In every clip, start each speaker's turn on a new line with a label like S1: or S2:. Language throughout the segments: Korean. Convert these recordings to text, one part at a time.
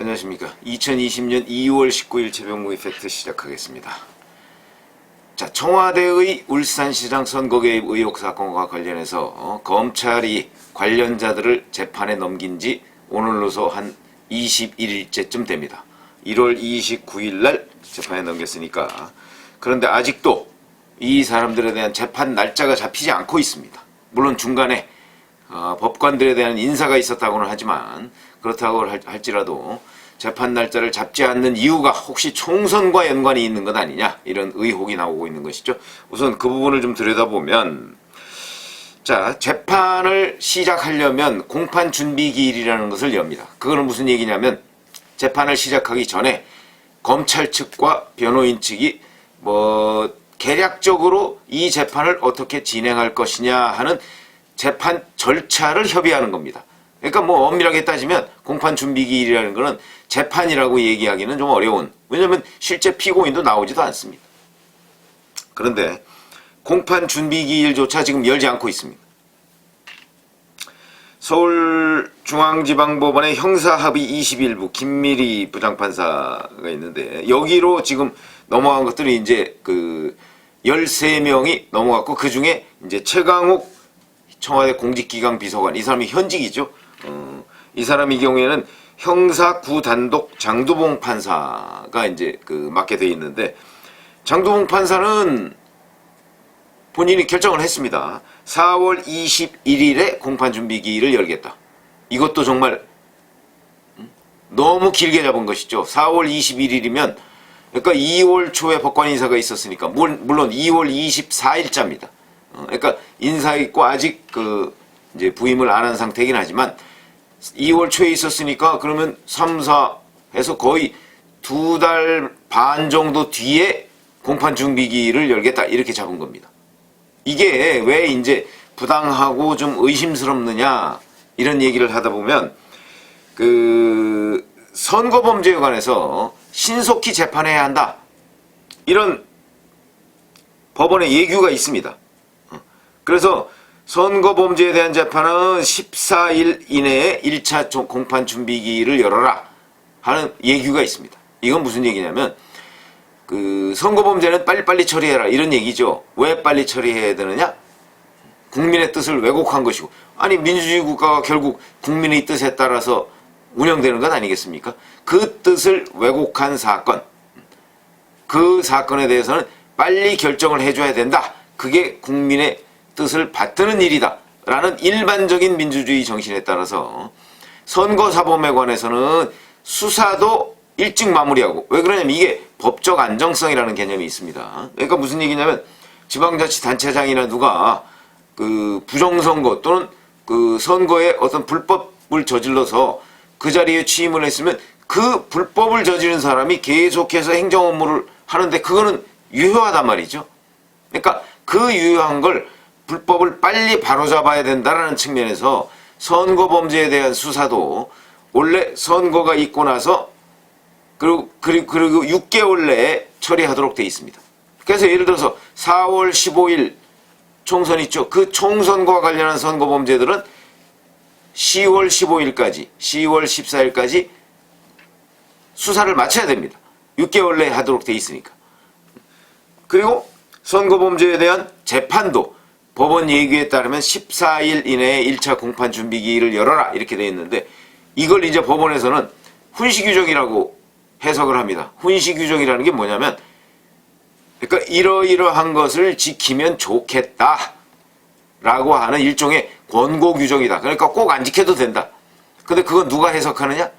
S1: 안녕하십니까. 2020년 2월 19일 최병무의 팩트 시작하겠습니다. 자, 청와대의 울산시장 선거 개입 의혹 사건과 관련해서 어, 검찰이 관련자들을 재판에 넘긴 지 오늘로서 한 21일째쯤 됩니다. 1월 29일 날 재판에 넘겼으니까 그런데 아직도 이 사람들에 대한 재판 날짜가 잡히지 않고 있습니다. 물론 중간에 어, 법관들에 대한 인사가 있었다고는 하지만 그렇다고 할- 할지라도 재판 날짜를 잡지 않는 이유가 혹시 총선과 연관이 있는 것 아니냐 이런 의혹이 나오고 있는 것이죠. 우선 그 부분을 좀 들여다보면 자 재판을 시작하려면 공판 준비 기일이라는 것을 엽니다. 그거는 무슨 얘기냐면 재판을 시작하기 전에 검찰 측과 변호인 측이 뭐 계략적으로 이 재판을 어떻게 진행할 것이냐 하는 재판 절차를 협의하는 겁니다. 그러니까 뭐 엄밀하게 따지면 공판 준비 기일이라는 거는 재판이라고 얘기하기는 좀 어려운. 왜냐하면 실제 피고인도 나오지도 않습니다. 그런데 공판 준비 기일조차 지금 열지 않고 있습니다. 서울중앙지방법원의 형사합의 21부 김미리 부장판사가 있는데 여기로 지금 넘어간 것들이 이제 그 13명이 넘어갔고 그 중에 이제 최강욱 청와대 공직기강 비서관 이 사람이 현직이죠. 어, 이 사람의 경우에는 형사 구단독 장두봉 판사가 이제 그 맡게 돼 있는데 장두봉 판사는 본인이 결정을 했습니다. 4월 21일에 공판 준비 기일을 열겠다. 이것도 정말 음, 너무 길게 잡은 것이죠. 4월 21일이면 그러니까 2월 초에 법관 인사가 있었으니까 물- 물론 2월 24일자입니다. 그러니까 인사 있고 아직 그 이제 부임을 안 한 상태이긴 하지만 2월 초에 있었으니까 그러면 3, 4 해서 거의 두 달 반 정도 뒤에 공판 준비기를 열겠다 이렇게 잡은 겁니다. 이게 왜 이제 부당하고 좀 의심스럽느냐 이런 얘기를 하다 보면 그 선거 범죄에 관해서 신속히 재판해야 한다 이런 법원의 예규가 있습니다. 어. 그래서 선거 범죄에 대한 재판은 14일 이내에 1차 조- 공판 준비기를 열어라 하는 예규가 있습니다. 이건 무슨 얘기냐면 그 선거 범죄는 빨리빨리 처리해라 이런 얘기죠. 왜 빨리 처리해야 되느냐? 국민의 뜻을 왜곡한 것이고 아니 민주주의 국가가 결국 국민의 뜻에 따라서 운영되는 것 아니겠습니까? 그 뜻을 왜곡한 사건 그 사건에 대해서는 빨리 결정을 해줘야 된다. 그게 국민의 뜻을 받드는 일이다. 라는 일반적인 민주주의 정신에 따라서 선거 사범에 관해서는 수사도 일찍 마무리하고 왜 그러냐면 이게 법적 안정성이라는 개념이 있습니다. 그러니까 무슨 얘기냐면 지방자치단체장이나 누가 그 부정선거 또는 그 선거에 어떤 불법을 저질러서 그 자리에 취임을 했으면 그 불법을 저지른 사람이 계속해서 행정 업무를 하는데 그거는 유효하단 말이죠. 그러니까 그 유효한 걸 불법을 빨리 바로잡아야 된다라는 측면에서 선거 범죄에 대한 수사도 원래 선거가 있고 나서 그리고 그리고, 그리고 6개월 내에 처리하도록 돼 있습니다. 그래서 예를 들어서 4월 15일 총선 있죠. 그 총선과 관련한 선거 범죄들은 10월 15일까지, 10월 14일까지 수사를 마쳐야 됩니다. 6개월 내에 하도록 돼 있으니까. 그리고 선거 범죄에 대한 재판도 법원 예규에 따르면 14일 이내에 1차 공판 준비기일을 열어라 이렇게 돼 있는데 이걸 이제 법원에서는 훈시 규정이라고 해석을 합니다. 훈시 규정이라는 게 뭐냐면 그러니까 이러이러한 것을 지키면 좋겠다 라고 하는 일종의 권고 규정이다. 그러니까 꼭 안 지켜도 된다. 근데 그건 누가 해석하느냐?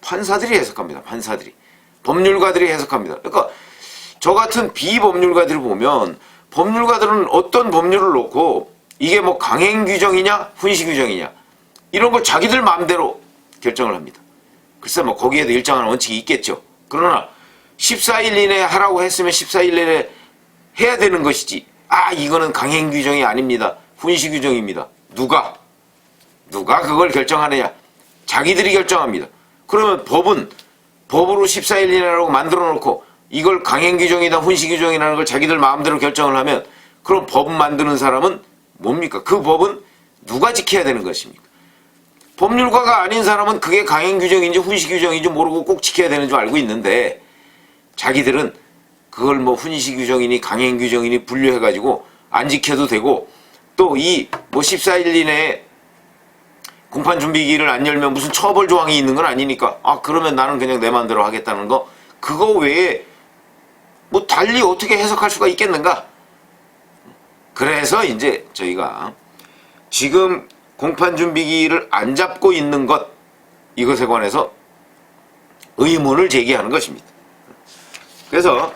S1: 판사들이 해석합니다. 판사들이. 법률가들이 해석합니다. 그러니까 저 같은 비법률가들을 보면 법률가들은 어떤 법률을 놓고 이게 뭐 강행 규정이냐 훈시 규정이냐 이런 걸 자기들 마음대로 결정을 합니다. 글쎄 뭐 거기에도 일정한 원칙이 있겠죠. 그러나 14일 이내에 하라고 했으면 14일 내에 해야 되는 것이지. 아 이거는 강행 규정이 아닙니다. 훈시 규정입니다. 누가 누가 그걸 결정하느냐? 자기들이 결정합니다. 그러면 법은 법으로 14일 이내라고 만들어 놓고 이걸 강행 규정이다 훈시 규정이라는 걸 자기들 마음대로 결정을 하면 그럼 법 만드는 사람은 뭡니까? 그 법은 누가 지켜야 되는 것입니까? 법률가가 아닌 사람은 그게 강행 규정인지 훈시 규정인지 모르고 꼭 지켜야 되는 줄 알고 있는데 자기들은 그걸 뭐 훈시 규정이니 강행 규정이니 분류해가지고 안 지켜도 되고 또 이 뭐 14일 이내에 공판 준비기를 안 열면 무슨 처벌 조항이 있는 건 아니니까 아 그러면 나는 그냥 내 마음대로 하겠다는 거 그거 외에 뭐 달리 어떻게 해석할 수가 있겠는가? 그래서 이제 저희가 지금 공판 준비기를 안 잡고 있는 것 이것에 관해서 의문을 제기하는 것입니다. 그래서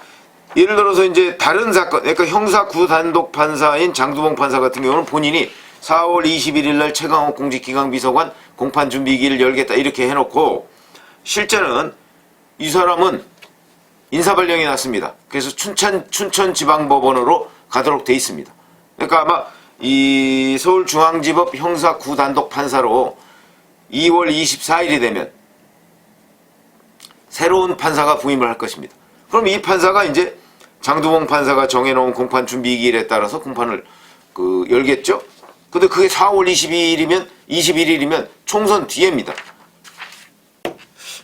S1: 예를 들어서 이제 다른 사건, 그러니까 형사 구단독 판사인 장두봉 판사 같은 경우는 본인이 4월 21일 날 최강욱 공직기강 비서관 공판 준비기를 열겠다 이렇게 해놓고 실제는 이 사람은 인사발령이 났습니다. 그래서 춘천 춘천지방법원으로 가도록 돼 있습니다. 그러니까 아마 이 서울중앙지법 형사 구단독 판사로 2월 24일이 되면 새로운 판사가 부임을 할 것입니다. 그럼 이 판사가 이제 장두봉 판사가 정해놓은 공판 준비기일에 따라서 공판을 그 열겠죠. 근데 그게 4월 22일이면 21일이면 총선 뒤에입니다.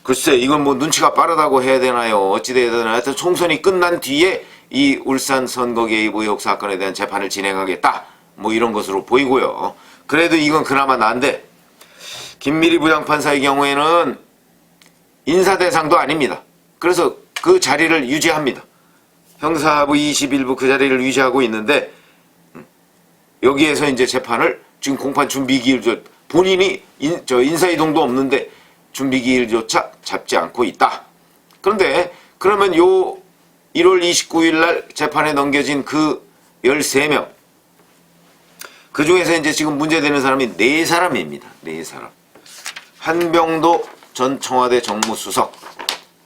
S1: 글쎄 이건 뭐 눈치가 빠르다고 해야 되나요? 어찌 돼야 되나요? 하여튼 총선이 끝난 뒤에 이 울산 선거 개입 의혹 사건에 대한 재판을 진행하겠다. 뭐 이런 것으로 보이고요. 그래도 이건 그나마 난데 김미리 부장판사의 경우에는 인사 대상도 아닙니다. 그래서 그 자리를 유지합니다. 형사부 21부 그 자리를 유지하고 있는데 음, 여기에서 이제 재판을 지금 공판 준비 기일조 본인이 인, 저 인사이동도 없는데 준비 기일조차 잡지 않고 있다. 그런데 그러면 요 1월 29일 날 재판에 넘겨진 그 13명 그 중에서 이제 지금 문제되는 사람이 네 사람입니다. 네 사람. 한병도 전 청와대 정무수석.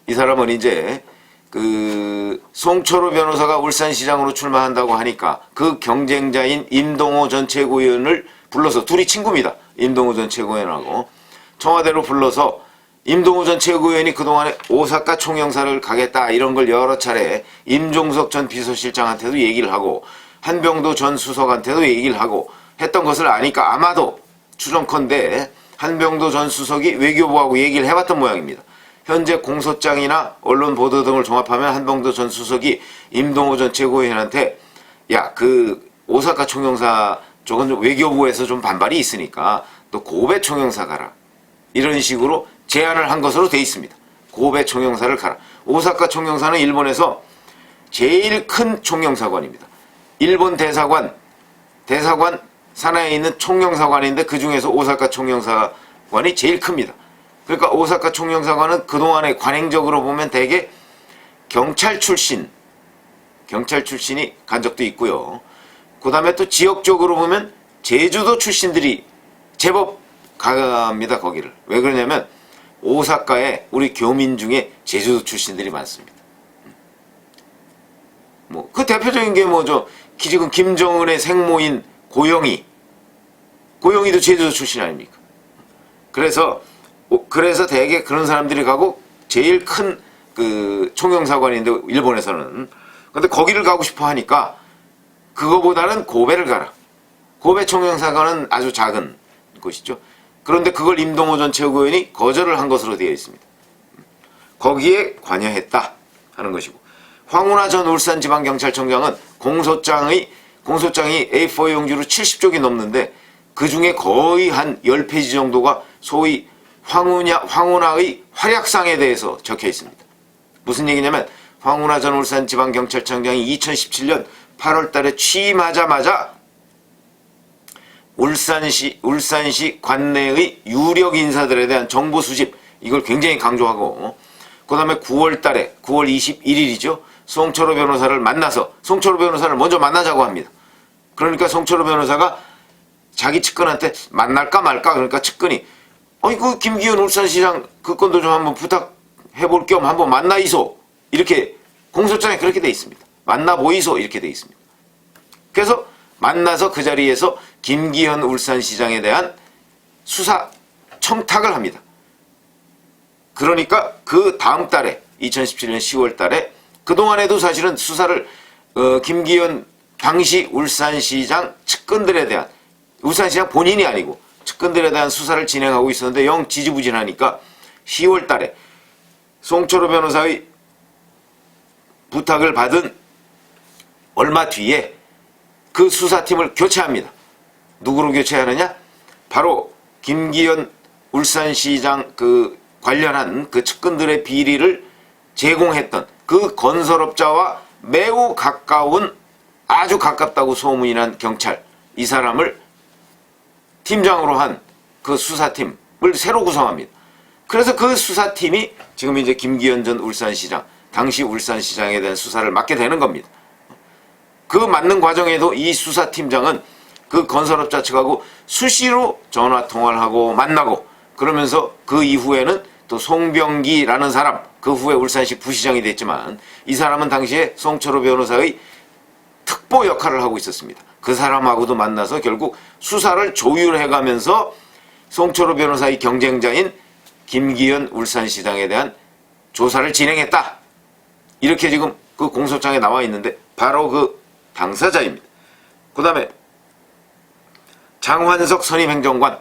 S1: 이 사람은 이제 그 송철호 변호사가 울산시장으로 출마한다고 하니까 그 경쟁자인 임동호 전 최고위원을 불러서 둘이 친구입니다. 임동호 전 최고위원하고 청와대로 불러서 임동호 전 최고위원이 그동안에 오사카 총영사를 가겠다 이런 걸 여러 차례 임종석 전 비서실장한테도 얘기를 하고 한병도 전 수석한테도 얘기를 하고 했던 것을 아니까 아마도 추정컨대 한병도 전 수석이 외교부하고 얘기를 해봤던 모양입니다. 현재 공소장이나 언론 보도 등을 종합하면 한병도 전 수석이 임동호 전 최고위원한테 야 그 오사카 총영사 쪽은 좀 외교부에서 좀 반발이 있으니까 또 고베 총영사 가라 이런 식으로 제안을 한 것으로 돼 있습니다. 고베 총영사를 가라. 오사카 총영사는 일본에서 제일 큰 총영사관입니다. 일본 대사관 대사관 산하에 있는 총영사관인데 그 중에서 오사카 총영사관이 제일 큽니다. 그러니까 오사카 총영사관은 그동안에 관행적으로 보면 대개 경찰 출신, 경찰 출신이 간 적도 있고요. 그 다음에 또 지역적으로 보면 제주도 출신들이 제법 갑니다, 거기를. 왜 그러냐면 오사카에 우리 교민 중에 제주도 출신들이 많습니다. 뭐, 그 대표적인 게 뭐죠? 지금 김정은의 생모인 고영이. 고영이도 제주도 출신 아닙니까? 그래서, 오- 그래서 대개 그런 사람들이 가고 제일 큰 그 총영사관인데, 일본에서는. 근데 거기를 가고 싶어 하니까 그거보다는 고베를 가라. 고베 총영사관은 아주 작은 곳이죠. 그런데 그걸 임동호 전 최고위원이 거절을 한 것으로 되어 있습니다. 거기에 관여했다 하는 것이고 황운하 전 울산지방경찰청장은 공소장의 공소장이 A4 용지로 70쪽이 넘는데 그 중에 거의 한 10페이지 정도가 소위 황운하, 황운하의 활약상에 대해서 적혀 있습니다. 무슨 얘기냐면 황운하 전 울산지방경찰청장이 2017년 8월 달에 취임하자마자 울산시 울산시 관내의 유력 인사들에 대한 정보 수집 이걸 굉장히 강조하고 그다음에 9월 달에 9월 21일이죠. 송철호 변호사를 만나서 송철호 변호사를 먼저 만나자고 합니다. 그러니까 송철호 변호사가 자기 측근한테 만날까 말까 그러니까 측근이 어이 그 김기현 울산시장 그 건도 좀 한번 부탁해 볼 겸 한번 만나 이소 이렇게 공소장에 그렇게 돼 있습니다. 만나 보이소 이렇게 돼 있습니다. 그래서 만나서 그 자리에서 김기현 울산시장에 대한 수사 청탁을 합니다. 그러니까 그 다음 달에 2017년 10월 달에 그동안에도 사실은 수사를 어, 김기현 당시 울산시장 측근들에 대한 울산시장 본인이 아니고 측근들에 대한 수사를 진행하고 있었는데 영 지지부진하니까 10월 달에 송철호 변호사의 부탁을 받은 얼마 뒤에 그 수사팀을 교체합니다. 누구로 교체하느냐? 바로 김기현 울산시장 그 관련한 그 측근들의 비리를 제공했던 그 건설업자와 매우 가까운 아주 가깝다고 소문이 난 경찰 이 사람을 팀장으로 한 그 수사팀을 새로 구성합니다. 그래서 그 수사팀이 지금 이제 김기현 전 울산시장 당시 울산시장에 대한 수사를 맡게 되는 겁니다. 그 맡는 과정에도 이 수사팀장은 그 건설업자 측하고 수시로 전화 통화를 하고 만나고 그러면서 그 이후에는 또 송병기라는 사람 그 후에 울산시 부시장이 됐지만 이 사람은 당시에 송철호 변호사의 특보 역할을 하고 있었습니다. 그 사람하고도 만나서 결국 수사를 조율해가면서 송철호 변호사의 경쟁자인 김기현 울산시장에 대한 조사를 진행했다. 이렇게 지금 그 공소장에 나와 있는데 바로 그 당사자입니다. 그 다음에 장환석 선임행정관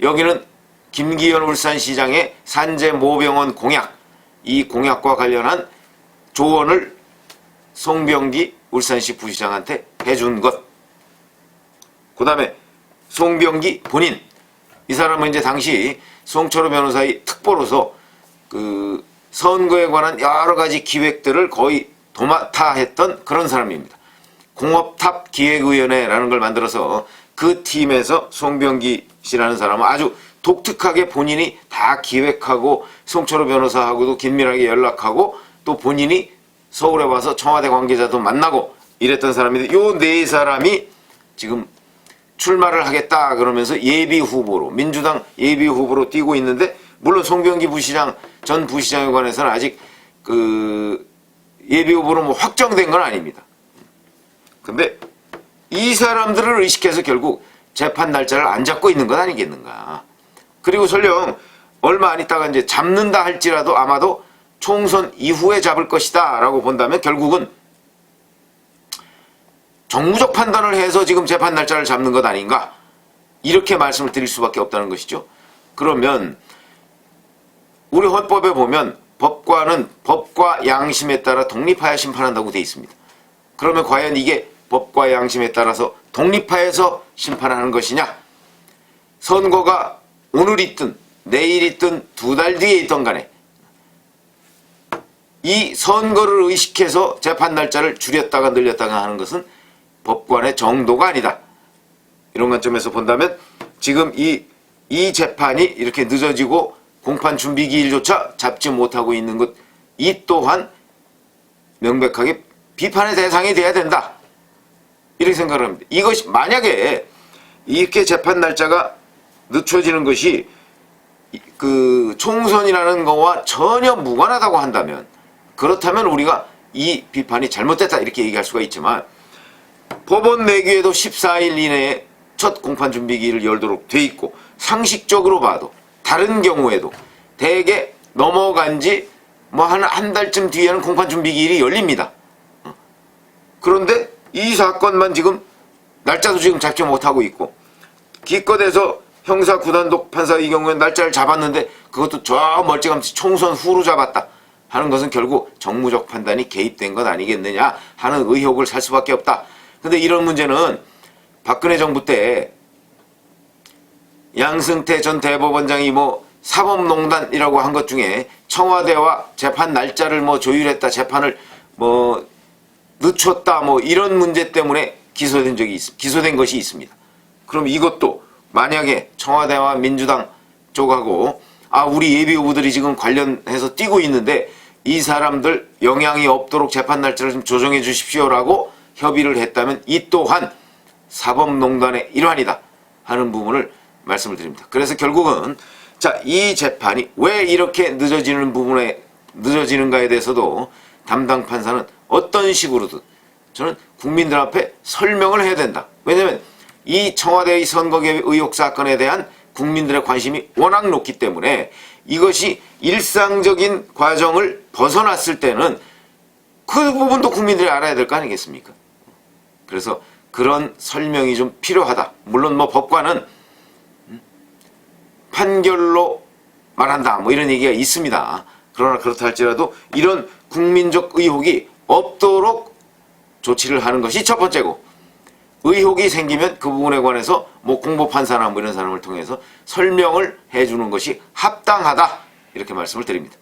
S1: 여기는 김기현 울산시장의 산재 모병원 공약 이 공약과 관련한 조언을 송병기 울산시 부시장한테 해준 것. 그 다음에 송병기 본인 이 사람은 이제 당시 송철호 변호사의 특보로서 그 선거에 관한 여러 가지 기획들을 거의 도맡아 했던 그런 사람입니다. 공업탑 기획위원회라는 걸 만들어서 그 팀에서 송병기 씨라는 사람은 아주 독특하게 본인이 다 기획하고 송철호 변호사하고도 긴밀하게 연락하고 또 본인이 서울에 와서 청와대 관계자도 만나고 이랬던 사람인데 요 네 사람이 지금 출마를 하겠다 그러면서 예비 후보로 민주당 예비 후보로 뛰고 있는데 물론 송병기 부시장 전 부시장에 관해서는 아직 그 예비 후보로 뭐 확정된 건 아닙니다. 근데 이 사람들을 의식해서 결국 재판 날짜를 안 잡고 있는 것 아니겠는가. 그리고 설령 얼마 안 있다가 이제 잡는다 할지라도 아마도 총선 이후에 잡을 것이다 라고 본다면 결국은 정무적 판단을 해서 지금 재판 날짜를 잡는 것 아닌가? 이렇게 말씀을 드릴 수밖에 없다는 것이죠. 그러면 우리 헌법에 보면 법관은 법과 양심에 따라 독립하여 심판한다고 돼 있습니다. 그러면 과연 이게 법과 양심에 따라서 독립하여서 심판하는 것이냐? 선거가 오늘 있든 내일 있든 두 달 뒤에 있던 간에 이 선거를 의식해서 재판 날짜를 줄였다가 늘렸다가 하는 것은 법관의 정도가 아니다. 이런 관점에서 본다면 지금 이, 이 재판이 이렇게 늦어지고 공판 준비 기일조차 잡지 못하고 있는 것, 이 또한 명백하게 비판의 대상이 돼야 된다. 이렇게 생각을 합니다. 이것이 만약에 이렇게 재판 날짜가 늦춰지는 것이 이- 그 총선이라는 거와 전혀 무관하다고 한다면 그렇다면 우리가 이 비판이 잘못됐다 이렇게 얘기할 수가 있지만 법원 내규에도 14일 이내에 첫 공판 준비기일을 열도록 돼 있고 상식적으로 봐도 다른 경우에도 대개 넘어간 지 뭐 한 한 달쯤 뒤에는 공판 준비기일이 열립니다. 어. 그런데 이 사건만 지금 날짜도 지금 잡지 못하고 있고 기껏해서 형사 구단독 판사 이 경우에 날짜를 잡았는데 그것도 저 멀찌감치 총선 후로 잡았다 하는 것은 결국 정무적 판단이 개입된 것 아니겠느냐 하는 의혹을 살 수밖에 없다. 근데 이런 문제는 박근혜 정부 때 양승태 전 대법원장이 뭐 사법농단이라고 한 것 중에 청와대와 재판 날짜를 뭐 조율했다 재판을 뭐 늦췄다 뭐 이런 문제 때문에 기소된 적이 있, 기소된 것이 있습니다. 그럼 이것도 만약에 청와대와 민주당 쪽하고 아 우리 예비 후보들이 지금 관련해서 뛰고 있는데 이 사람들 영향이 없도록 재판 날짜를 좀 조정해 주십시오라고 협의를 했다면 이 또한 사법농단의 일환이다 하는 부분을 말씀을 드립니다. 그래서 결국은 자 이 재판이 왜 이렇게 늦어지는 부분에 늦어지는가에 대해서도 담당 판사는 어떤 식으로든 저는 국민들 앞에 설명을 해야 된다. 왜냐하면 이 청와대의 선거개입 의혹 사건에 대한 국민들의 관심이 워낙 높기 때문에 이것이 일상적인 과정을 벗어났을 때는 그 부분도 국민들이 알아야 될 거 아니겠습니까? 그래서 그런 설명이 좀 필요하다. 물론 뭐 법관은 음, 판결로 말한다. 뭐 이런 얘기가 있습니다. 그러나 그렇다 할지라도 이런 국민적 의혹이 없도록 조치를 하는 것이 첫 번째고 의혹이 생기면 그 부분에 관해서 뭐 공보 판사나 뭐 이런 사람을 통해서 설명을 해주는 것이 합당하다 이렇게 말씀을 드립니다.